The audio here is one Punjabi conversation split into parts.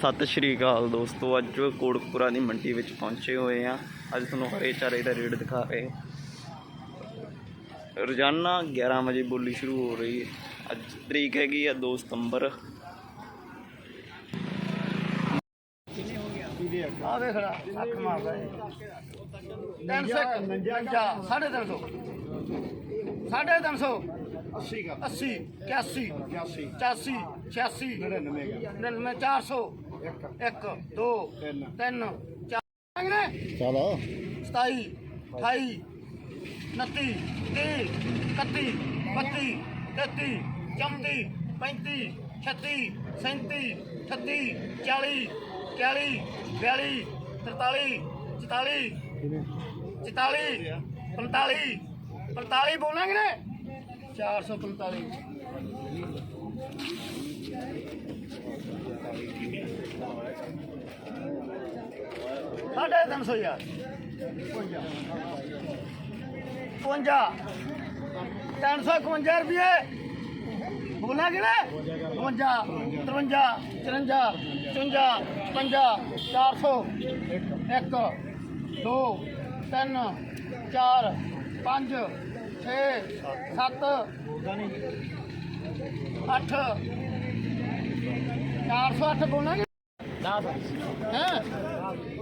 ਸਤਿ ਸ਼੍ਰੀ ਅਕਾਲ ਦੋਸਤੋ ਅੱਜ ਕੋੜਕਪੁਰਾ ਦੀ ਮੰਡੀ ਵਿੱਚ ਪਹੁੰਚੇ ਹੋਏ ਆ ਅੱਜ ਤੁਹਾਨੂੰ ਹਰੇ ਚਾਰੇ ਦਾ ਰੇਟ ਦਿਖਾ ਰਹੇ ਰੋਜ਼ਾਨਾ 11 ਵਜੇ ਬੋਲੀ ਸ਼ੁਰੂ ਹੋ ਰਹੀ ਹੈ। ਅੱਜ ਤਰੀਕ ਹੈਗੀ ਆ 2 ਸਤੰਬਰ। ਆ ਵੇਖ ਲਾ ਅੱਖ ਮਾਰਦਾ ਏ 350 ਸਾਢੇ 300 ਸਾਢੇ 300 80 का 80 81 85 86 99 400 1 2 3 4 ਚਲੋ। 27 28 29 30 31 32 33 34 35 36 37 38 40 41 42 43 44 44 45 45 ਬੋਲਾਂਗੇ ਨੇ? 445 ਸਾਢੇ ਤਿੰਨ ਸੌ ਯਾਰ। 52 351 ਰੁਪਏ ਬੋਲਾਂਗੇ ਨਾ 52 53 54 54 55 400 1 2 3 4 5 6 7 8 408 ਬੋਲਾਂਗੇ 10 ਹੈ?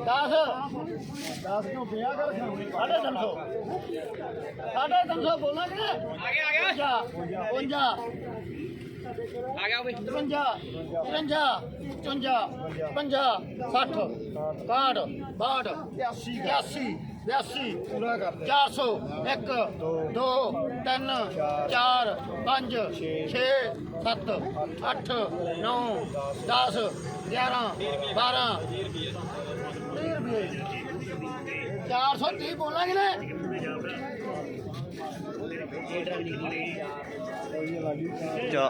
10 10 ਕਿਉਂ? ਪਿਆ ਕਰ ਸਾਢੇ 300 ਸਾਢੇ 300 ਬੋਲਾਂਗੇ ਨਾ ਆ ਗਿਆ ਆ ਗਿਆ। 52 ਆ ਗਿਆ 53 54 54 50 60 61 62 83 82 400 1 2 3 4 5 6 7 8 9 10 11 12 30 ਰੁਪਏ 430 ਬੋਲਾਂਗੇ ਨੇ ਚਾ